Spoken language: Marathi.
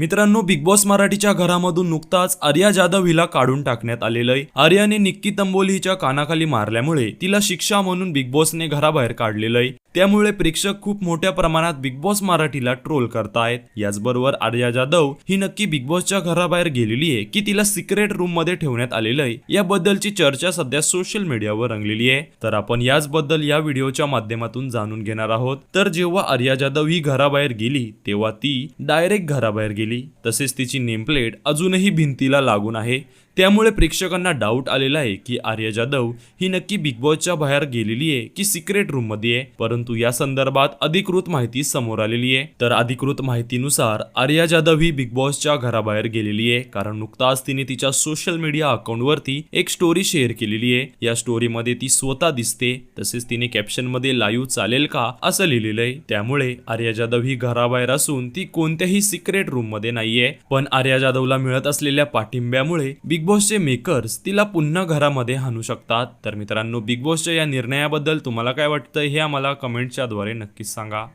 मित्रांनो बिग बॉस मराठीच्या घरामधून नुकताच आर्या जाधव हिला काढून टाकण्यात आलेलं आहे. आर्याने निक्की तंबोली हिच्या कानाखाली मारल्यामुळे तिला शिक्षा म्हणून बिग बॉसने घराबाहेर काढलेलं आहे. त्यामुळे प्रेक्षक खूप मोठ्या प्रमाणात बिग बॉस मराठीला ट्रोल करतायत. याचबरोबर आर्या जाधव ही नक्की बिग बॉसच्या घराबाहेर गेलेली आहे की तिला सिक्रेट रूममध्ये ठेवण्यात आलेलं आहे याबद्दलची चर्चा सध्या सोशल मीडियावर रंगलेली आहे. तर आपण याचबद्दल या व्हिडिओच्या माध्यमातून जाणून घेणार आहोत. तर जेव्हा आर्या जाधव ही घराबाहेर गेली तेव्हा ती डायरेक्ट घराबाहेर गेली. तसेच तिची नेमप्लेट अजूनही भिंतीला लागून आहे. त्यामुळे प्रेक्षकांना डाऊट आलेला आहे की आर्या जाधव ही नक्की बिग बॉसच्या बाहेर गेलेली आहे की सिक्रेट रूममध्ये आहे? परंतु या संदर्भात अधिकृत माहिती समोर आलेली आहे. तर अधिकृत माहितीनुसार आर्या जाधव ही बिग बॉसच्या घराबाहेर गेलेली आहे कारण नुकताच तिने तिच्या सोशल मीडिया अकाउंटवरती एक स्टोरी शेअर केलेली आहे. या स्टोरीमध्ये ती स्वतः दिसते तसेच तिने कॅप्शनमध्ये लाईव्ह चालेल का असं लिहिलेलं आहे. त्यामुळे आर्या जाधव ही घराबाहेर असून ती कोणत्याही सिक्रेट रूममध्ये नाहीये. पण आर्या जाधवला मिळत असलेल्या पाठिंब्यामुळे बिग बॉसचे मेकर्स तिला पुन्हा घरामध्ये हाणू शकतात. तर मित्रांनो बिग बॉसच्या या निर्णयाबद्दल तुम्हाला काय वाटतं हे आम्हाला कमेंटच्या द्वारे नक्कीच सांगा.